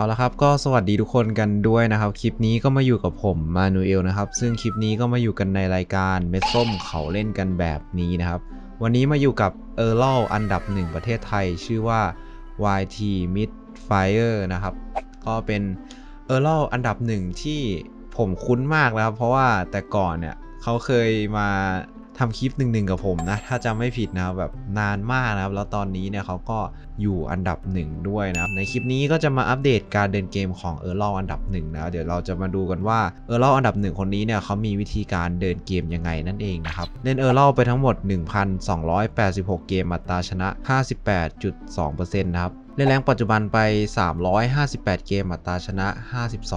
เอาละครับก็สวัสดีทุกคนกันด้วยนะครับ คลิปนี้ก็มาอยู่กับผมมานูเอลนะครับ ซึ่งคลิปนี้ก็มาอยู่กันในรายการเม็ดส้มเขาเล่นกันแบบนี้นะครับ วันนี้มาอยู่กับเออร์ลอันดับหนึ่งประเทศไทย ชื่อว่า YT Mid Fire นะครับ ก็เป็นเออร์ลอันดับหนึ่งที่ผมคุ้นมากแล้วครับ เพราะว่าแต่ก่อนเนี่ยเขาเคยมา ทำคลิปหนึ่งๆกับผมนะ ถ้าจำไม่ผิดนะครับแบบนานมากนะครับ แล้วตอนนี้เนี่ยเขาก็อยู่อันดับหนึ่งด้วยนะในคลิปนี้ก็จะมาอัปเดตการเดินเกมของเออร์ลอันดับหนึ่งนะเดี๋ยวเราจะมาดูกันว่าเออร์ลอันดับหนึ่งคนนี้เนี่ยเขามีวิธีการเดินเกมยังไงนั่นเองนะครับเล่นเออร์ลไปทั้งหมด 1,286 เกมอัตราชนะ 58.2%นะครับ เล่นแรงปัจจุบันไป 358 เกมอัตราชนะ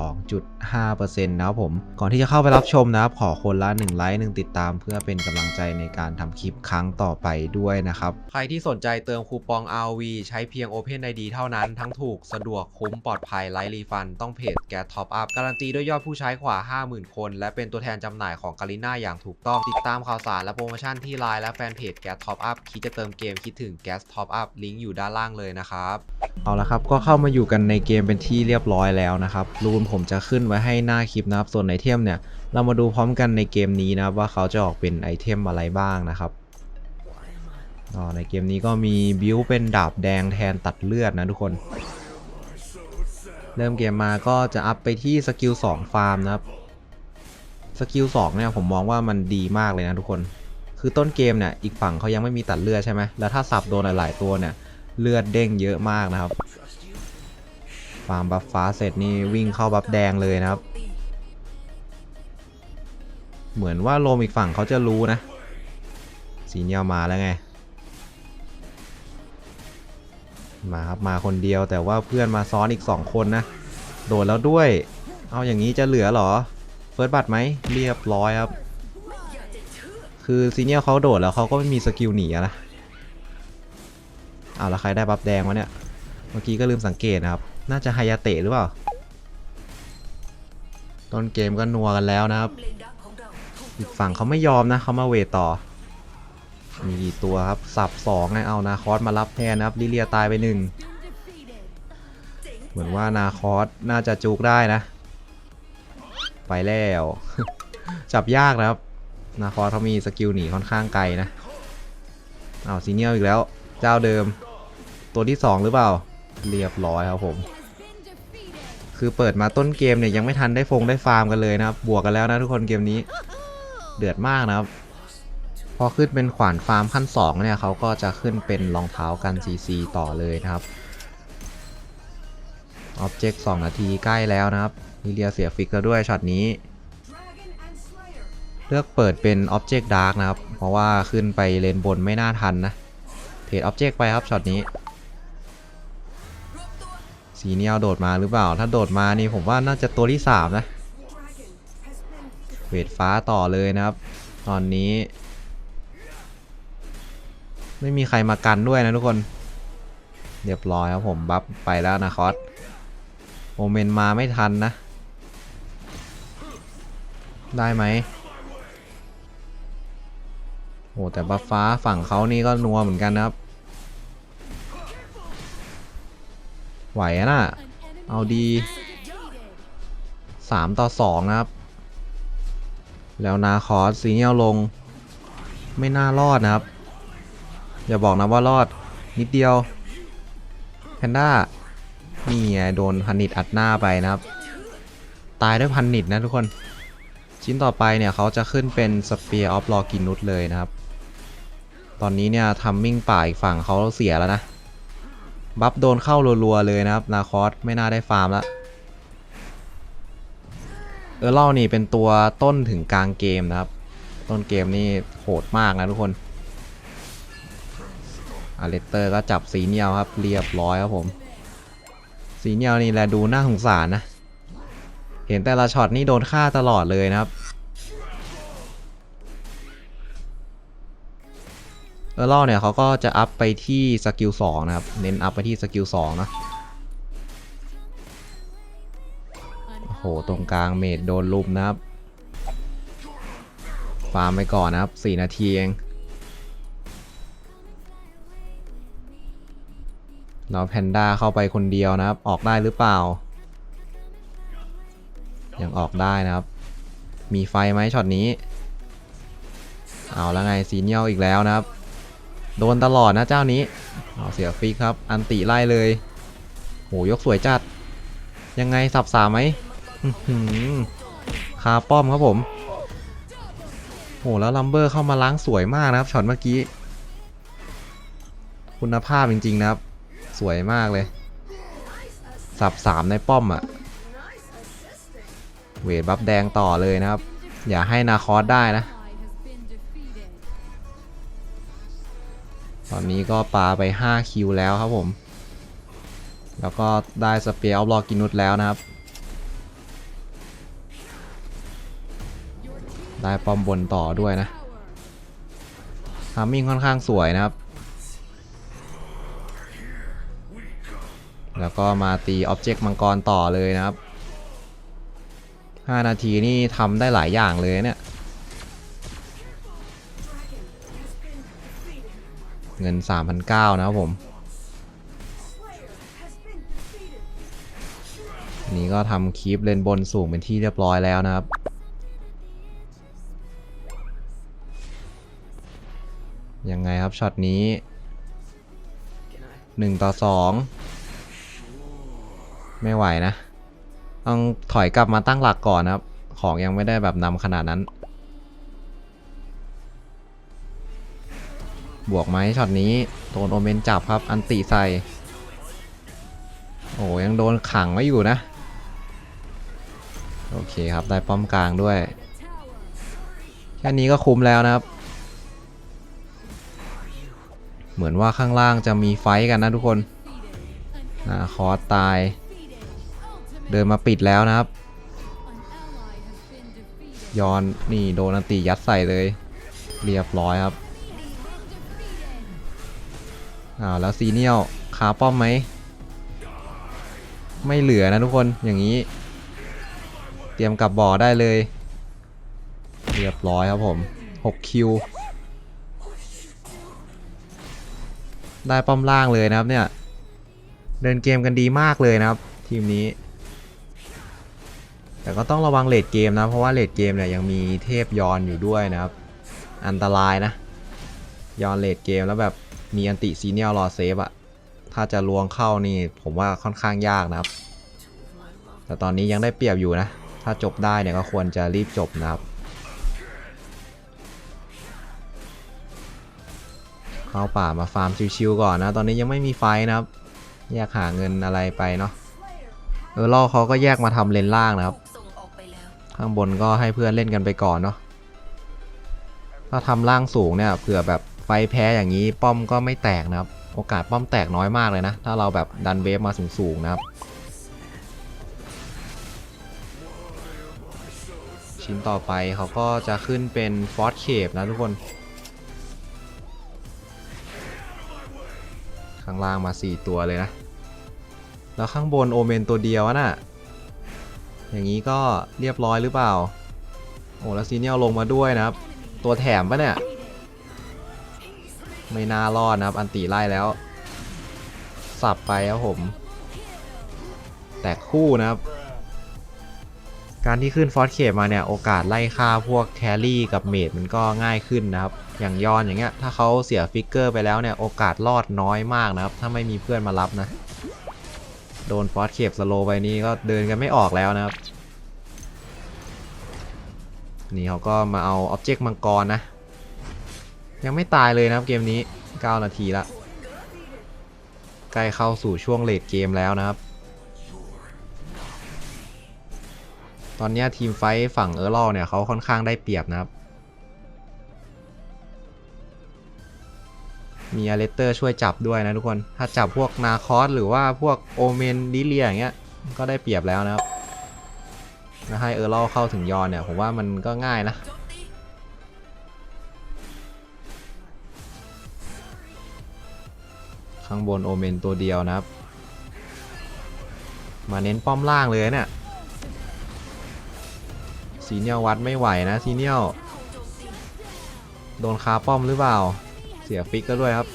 52.5%นะครับผม ก่อนที่จะเข้าไปรับชมนะครับ ขอคนละ 1 ไลค์ 1 ติดตาม เพื่อเป็นกำลังใจในการทำคลิปครั้งต่อไปด้วยนะครับ ใครที่สนใจเติมคูปอง RV ใช้เพียง Open ID เท่านั้น ทั้งถูก สะดวก คุ้ม ปลอดภัยไร้รีฟัน ต้องเพจแกท็อปอัพ การันตีด้วยยอดผู้ใช้กว่า 50,000 คน และเป็นตัวแทนจำหน่ายของกาลิน่าอย่างถูกต้อง ติดตามข่าวสารและโปรโมชั่นที่ไลน์และแฟนเพจแกท็อปอัพ คิดจะเติมเกมคิดถึงแกท็อปอัพ ลิงก์อยู่ด้านล่างเลยนะครับเอาละครับก็เข้ามาอยู่กันในเกมเป็นที่เรียบร้อยแล้วนะครับรูนผมจะขึ้นไว้ให้หน้าคลิปนะครับส่วนไอเทมเนี่ยเรามาดูพร้อมกันในเกมนี้นะครับว่าเขาจะออกเป็นไอเทมอะไรบ้างนะครับอในเกมนี้ก็มีบิวเป็นดาบแดงแทนตัดเลือดนะทุกคน เริ่มเกมมาก็จะอัพไปที่สกิล2ฟาร์มนะครับสกิล2เนี่ยผมมองว่ามันดีมากเลยนะทุกคน คือต้นเกมเนี่ยอีกฝั่งเขายังไม่มีตัดเลือดใช่ไหมแล้วถ้าสับโดนหลาย ๆ ตัวเนี่ย เลือดเด้งเยอะมากนะครับฟาร์มบัฟฟ้าเสร็จนี่วิ่งเข้าบัฟแดงเลยนะครับ เหมือนว่าโลมอีกฝั่งเขาจะรู้นะ สีเนียวมาแล้วไง มาครับมาคนเดียวแต่ว่าเพื่อนมาซ้อนอีก 2 คนนะ โดดแล้วด้วย เอาอย่างนี้จะเหลือหรอ เฟิร์สบัตไหมเรียบร้อยครับ คือซีเนียลเขาโดดแล้วเขาก็ไม่มีสกิลหนีนะ อาแล้วใครได้บัฟแดงวะเนี่ย เมื่อกี้ก็ลืมสังเกตนะครับ น่าจะไฮยาเตะหรือเปล่า ต้นเกมก็นัวกันแล้วนะครับ อีกฝั่งเขาไม่ยอมนะเขามาเวทต่อ มีกี่ตัวครับ สับสองไงเอานาคอสมารับแทนนะครับลิเลียตายไปหนึ่ง เหมือนว่านาคอสน่าจะจุกได้นะ ไปแล้ว จับยากนะครับ นาคอสเขามีสกิลหนีค่อนข้างไกลนะเอาซีเนียลอีกแล้ว เจ้าเดิม ตัวที่สองหรือเปล่า เรียบร้อยครับผม คือเปิดมาต้นเกมเนี่ยยังไม่ทันได้ฟงได้ฟาร์มกันเลยนะครับ บวกกันแล้วนะทุกคนเกมนี้ เดือดมากนะครับ พอขึ้นเป็นขวานฟาร์มขั้น 2 เนี่ยเขาก็จะขึ้นเป็นรองเท้ากัน CC ต่อเลยนะครับออบเจกต์2นาทีใกล้แล้วนะครับนิเลียเสียฟิกแล้วด้วยช็อตนี้ เลือกเปิดเป็น Object Dark นะครับ เพราะว่าขึ้นไปเลนบนไม่น่าทันนะ เทรด Object ไปครับช็อตนี้ สีเนียลโดดมาหรือเปล่า ถ้าโดดมานี่ผมว่าน่าจะตัวที่3นะ เวทฟ้าต่อเลยนะครับ ตอนนี้ ไม่มีใครมากันด้วยนะทุกคน เรียบร้อยครับผมบัฟไปแล้วนะคอสโมเมนต์มาไม่ทันนะ ได้ไหมโอ้แต่บัฟฟ้าฝั่งเขานี่ก็นัวเหมือนกันนะครับ ไหวอะน่ะ เอาดี3ต่อ2นะครับ แล้วนาคอสซีเนียลลง ไม่น่ารอดนะครับ อย่าบอกนะว่ารอด นิดเดียวแพนด้านี่ไงโดนพันนิดอัดหน้าไปนะครับ ตายด้วยพันนิดนะทุกคน ชิ้นต่อไปเนี่ยเขาจะขึ้นเป็นสเปียร์ออฟลอกินุสเลยนะครับ ตอนนี้เนี่ยทัมมิ่งป่าอีกฝั่งเขาเสียแล้วนะ บัฟโดนเข้ารัวๆเลยนะครับ นาคอสไม่น่าได้ฟาร์มล้วเออร์เล่านี่เป็นตัวต้นถึงกลางเกมนะครับ ต้นเกมนี่โหดมากนะทุกคนอาเลเตอร์ก็จับสีเนียวครับ เรียบร้อยครับผม สีเนียวนี่แหละดูน่าสงสารนะ เห็นแต่ละช็อตนี่โดนฆ่าตลอดเลยนะครับ เออร์เล่าเนี่ยเขาก็จะอัพไปที่สกิล2นะครับ เน้นอัพไปที่สกิล2นะโอ้โห ตรงกลางเมดโดนลุมนะครับ ฟาร์มไปก่อนนะครับ 4 นาทีเอง เราแพนด้าเข้าไปคนเดียวนะครับ ออกได้หรือเปล่า ยังออกได้นะครับ มีไฟไหมช็อตนี้ เอาแล้วไงซีเนียลอีกแล้วนะครับ โดนตลอดนะเจ้านี้เอาเสียฟิกครับ อันติไล่เลยโหยกสวยจัด ยังไงสับสามไหมคาป้อมครับผมโหแล้วลัมเบอร์เข้ามาล้างสวยมากนะครับช็อตเมื่อกี้ คุณภาพจริง ๆ นะครับ สวยมากเลย สับสามในป้อมอะเวทบัฟแดงต่อเลยนะครับ อย่าให้นาคอสได้นะ ตอนนี้ก็ปาไป 5 คิวแล้วครับผม แล้วก็ได้สเปียร์ออฟลอกินุสแล้วนะครับ ได้ป้อมบนต่อด้วยนะทามมิ่งค่อนข้างสวยนะครับ แล้วก็มาตีอ็อบเจกต์มังกรต่อเลยนะครับ 5 นาทีนี่ทำได้หลายอย่างเลยเนี่ย เงิน 3,900 นะครับผมนนี้ก็ทำคลิปเลนบนสูงเป็นที่เรียบร้อยแล้วนะครับยังไงครับช็อตนี้ 1 ต่อ 2 ไม่ไหวนะ ต้องถอยกลับมาตั้งหลักก่อนนะครับ ของยังไม่ได้แบบนำขนาดนั้น บวกไหมช็อตนี้โดนโอเมนจับครับ อันติใส่ โอ้ยังโดนขังไว้อยู่นะ โอเคครับ ได้ป้อมกลางด้วย แค่นี้ก็คุ้มแล้วนะครับ เหมือนว่าข้างล่างจะมีไฟกันนะทุกคนนาคอสตาย เดินมาปิดแล้วนะครับ ยอนนี่โดนอันติยัดใส่เลย เรียบร้อยครับ อ้าวแล้วซีเนียลคาป้อมไหม ไม่เหลือนะทุกคนอย่างนี้ เตรียมกลับบ่อได้เลย เรียบร้อยครับผม 6 คิว ได้ป้อมล่างเลยนะครับเนี่ย เดินเกมกันดีมากเลยนะครับ ทีมนี้ แต่ก็ต้องระวังเลดเกมนะ เพราะว่าเลดเกมเนี่ยยังมีเทพยอนอยู่ด้วยนะครับ อันตรายนะ ยอนเลดเกมแล้วแบบ มีอันติซีเนียลรอเซฟอะถ้าจะลวงเข้านี่ผมว่าค่อนข้างยากนะครับ แต่ตอนนี้ยังได้เปรียบอยู่นะ ถ้าจบได้เนี่ยก็ควรจะรีบจบนะครับ เข้าป่ามาฟาร์มชิวๆก่อนนะ ตอนนี้ยังไม่มีไฟนะครับ แยกหาเงินอะไรไปเนาะ เออล่อเขาก็แยกมาทำเลนล่างนะครับ ข้างบนก็ให้เพื่อนเล่นกันไปก่อนเนาะ ถ้าทำล่างสูงเนี่ยเผื่อแบบ ไฟแพ้อย่างนี้ป้อมก็ไม่แตกนะครับ โอกาสป้อมแตกน้อยมากเลยนะ ถ้าเราแบบดันเวฟมาสูงๆนะครับ ชิ้นต่อไปเขาก็จะขึ้นเป็นฟอสเคปนะทุกคน ข้างล่างมา 4 ตัวเลยนะ แล้วข้างบนโอเมนตัวเดียวอะน่ะ อย่างนี้ก็เรียบร้อยหรือเปล่า โอ้แล้วซีเนียลลงมาด้วยนะครับ ตัวแถมปะเนี่ย ไม่น่ารอดนะครับ อันตีไล่แล้ว สับไปครับผม แตกคู่นะครับ การที่ขึ้นฟอสเคปมาเนี่ย โอกาสไล่ฆ่าพวกแครี่กับเมดมันก็ง่ายขึ้นนะครับ อย่างยอนอย่างเงี้ย ถ้าเขาเสียฟิกเกอร์ไปแล้วเนี่ย โอกาสรอดน้อยมากนะครับ ถ้าไม่มีเพื่อนมารับนะ โดนฟอสเคปสโลไปนี่ก็เดินกันไม่ออกแล้วนะครับนี่เขาก็มาเอาอ็อบเจกต์มังกรนะ ยังไม่ตายเลยนะครับเกมนี้ 9 นาทีละใกล้เข้าสู่ช่วงเลดเกมแล้วนะครับ ตอนนี้ทีมไฟฝั่งเออร์ลเนี่ยเขาค่อนข้างได้เปรียบนะครับ มีอเลสเตอร์ช่วยจับด้วยนะทุกคน ถ้าจับพวกนาคอสหรือว่าพวกโอเมนดิเลียอย่างเงี้ยก็ได้เปรียบแล้วนะครับให้เออร์ลเข้าถึงยอนเนี่ยผมว่ามันก็ง่ายนะ ข้างบนโอเมนตัวเดียวนะครับ มาเน้นป้อมล่างเลยเนี่ยซีเนียลวัดไม่ไหวนะซีเนียลโจมตีโดนคาป้อมหรือเปล่า เสียฟิกก็ด้วยครับ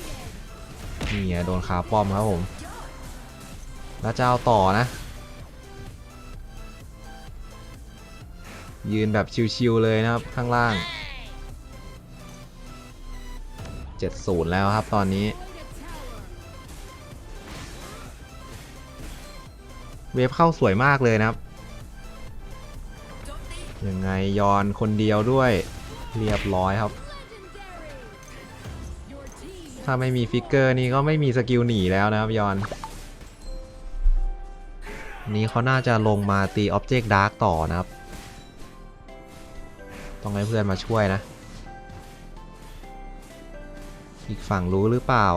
นี่ไงโดนคาป้อมครับผม แล้วจะเอาต่อนะ ยืนแบบชิวๆเลยนะครับข้างล่าง 70 แล้วครับตอนนี้ เวฟเข้าสวยมากเลยนะครับ ยังไงยอนคนเดียวด้วย เรียบร้อยครับ ถ้าไม่มีฟิกเกอร์นี่ก็ไม่มีสกิลหนีแล้วนะครับยอน นี้เขาน่าจะลงมาตีออบเจกต์ดาร์กต่อนะครับ ต้องให้เพื่อนมาช่วยนะ อีกฝั่งรู้หรือเปล่า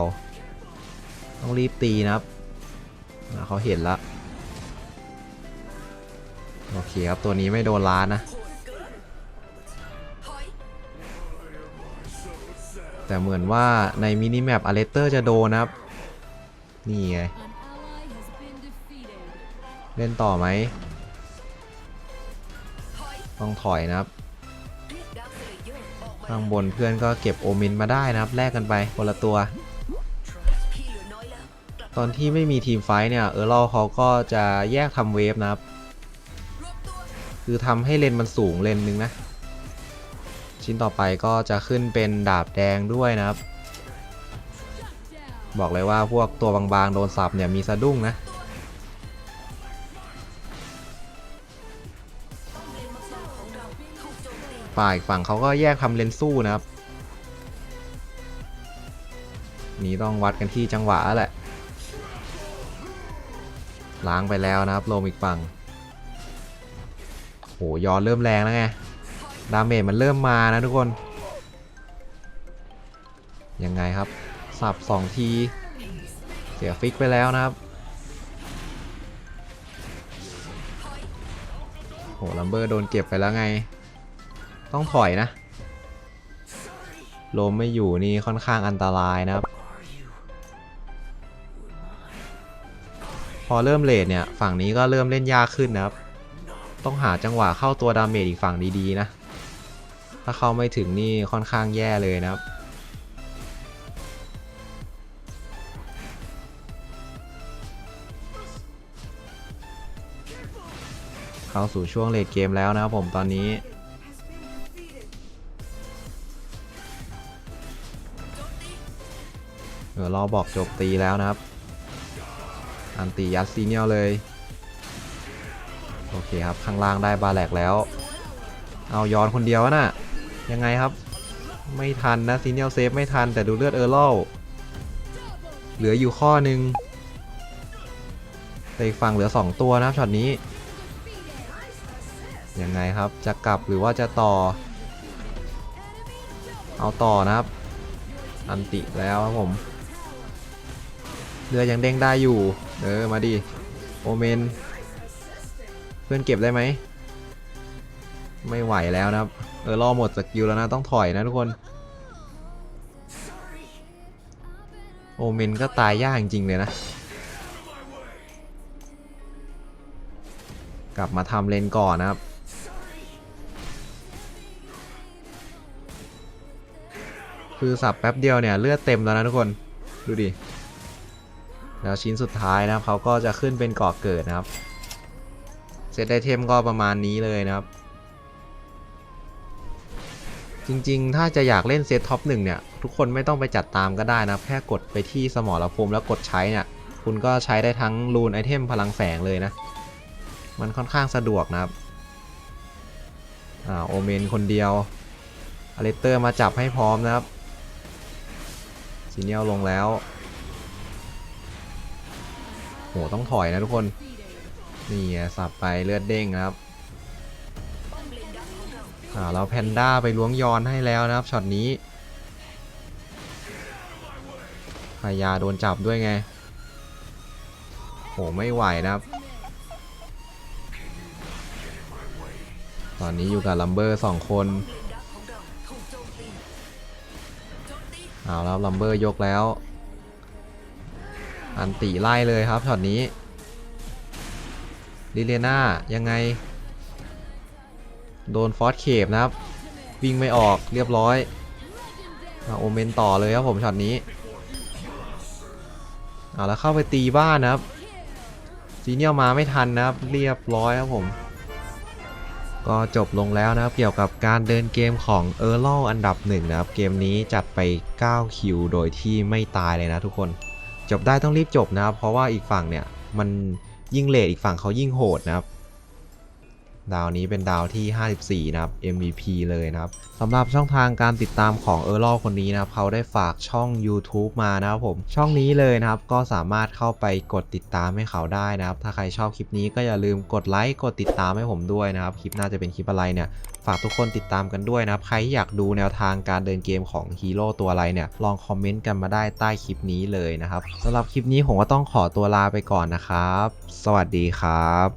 ต้องรีบตีนะครับเขาเห็นและ โอเคครับ ตัวนี้ไม่โดนล้านนะ แต่เหมือนว่าในมินิแมปอเลเตอร์จะโดนนะครับ นี่ไง เล่นต่อไหม ต้องถอยนะครับ ข้างบนเพื่อนก็เก็บโอมินมาได้นะครับ แลกกันไปคนละตัว ตอนที่ไม่มีทีมไฟเนี่ย เออร์ลเขาก็จะแยกทำเวฟนะครับ คือทำให้เลนมันสูงเลนนึงนะ ชิ้นต่อไปก็จะขึ้นเป็นดาบแดงด้วยนะครับ บอกเลยว่าพวกตัวบางๆ โดนสับเนี่ยมีสะดุ้งนะฝ่ายฝั่งเขาก็แยกทำเลนสู้นะครับนี้ต้องวัดกันที่จังหวะแหละ ล้างไปแล้วนะครับโลมอีกฝั่ง ยอนเริ่มแรงแล้วไง ดาเมจมันเริ่มมานะทุกคน ยังไงครับ สับ2ที เสียฟิกไปแล้วนะครับ โหลัมเบอร์โดนเก็บไปแล้วไง ต้องถอยนะลมไม่อยู่นี่ค่อนข้างอันตรายนะครับ พอเริ่มเลทเนี่ย ฝั่งนี้ก็เริ่มเล่นยากขึ้นนะครับ ต้องหาจังหวะเข้าตัวดาเมจอีกฝั่งดีๆนะ ถ้าเข้าไม่ถึงนี่ค่อนข้างแย่เลยนะครับเข้าสู่ช่วงเลทเกมแล้วนะครับผมตอนนี้ เออรอบอกจบตีแล้วนะครับ อันตียัดซีเนียลเลย โอเคครับ ข้างล่างได้บาแหลกแล้ว เอาย้อนคนเดียวน่ะ ยังไงครับ ไม่ทันนะซีเนียลเซฟไม่ทันแต่ดูเลือดเออร์ลเหลืออยู่ข้อหนึ่งแต่อีกฝั่งเหลือ 2 ตัวนะครับช็อตนี้ ยังไงครับจะกลับหรือว่าจะต่อ เอาต่อนะครับ อันติแล้วครับผมเรือยังเด้งได้อยู่ เออ มาดิ โอเมน พื่อนเก็บได้ไหม ไม่ไหวแล้วนะครับ เออรอหมดสกิลแล้วนะต้องถอยนะทุกคน โอเมนก็ตายยากจริงเลยนะ กลับมาทำเลนก่อนนะครับคือสับแป๊บเดียวเนี่ยเลือดเต็มแล้วนะทุกคนดูดิ แล้วชิ้นสุดท้ายนะครับเขาก็จะขึ้นเป็นเกาะเกิดนะครับ เซตไอเทมก็ประมาณนี้เลยนะครับ จริงๆ ถ้าจะอยากเล่นเซตท็อปหนึ่งเนี่ย ทุกคนไม่ต้องไปจัดตามก็ได้นะ แค่กดไปที่สมอรภูมิแล้วกดใช้เนี่ย คุณก็ใช้ได้ทั้งรูนไอเทมพลังแฝงเลยนะ มันค่อนข้างสะดวกนะครับ อ่า โอเมนคนเดียวอเลเตอร์มาจับให้พร้อมนะครับซีเนียลลงแล้วโหต้องถอยนะทุกคน นี่สับไปเลือดเด้งครับอ่าเราแพนด้าไปล้วงยอนให้แล้วนะครับช็อตนี้พายาโดนจับด้วยไงโหไม่ไหวนะครับ ตอนนี้อยู่กับลัมเบอร์สองคนเอาแล้วลัมเบอร์ยกแล้ว อันตีไล่เลยครับช็อตนี้ ลิเลน่ายังไง โดนฟอสเคปนะครับ วิ่งไม่ออกเรียบร้อยมาโอเมนต่อเลยครับผมช็อตนี้เอาแล้วเข้าไปตีบ้านนะครับซีเนียลมาไม่ทันนะครับ เรียบร้อยครับผม ก็จบลงแล้วนะครับ เกี่ยวกับการเดินเกมของเออร์ลอันดับหนึ่งนะครับ เกมนี้จัดไป 9 คิว โดยที่ไม่ตายเลยนะทุกคน จบได้ต้องรีบจบนะครับ เพราะว่าอีกฝั่งเนี่ย มัน ยิ่งเลดอีกฝั่งเขายิ่งโหดนะครับ ดาวนี้เป็นดาวที่ 54 นะครับ MVP เลยนะครับสำหรับช่องทางการติดตามของเออร์ลคนนี้นะครับเขาได้ฝากช่อง YouTube มานะครับผมช่องนี้เลยนะครับก็สามารถเข้าไปกดติดตามให้เขาได้นะครับ ถ้าใครชอบคลิปนี้ก็อย่าลืมกดไลค์กดติดตามให้ผมด้วยนะครับ คลิปหน่าจะเป็นคลิปอะไรเนี่ย ฝากทุกคนติดตามกันด้วยนะครับ ใครที่อยากดูแนวทางการเดินเกมของฮีโร่ตัวอะไรเนี่ย ลองคอมเมนต์กันมาได้ใต้คลิปนี้เลยนะครับสำหรับคลิปนี้ผมก็ต้องขอตัวลาไปก่อนนะครับ สวัสดีครับ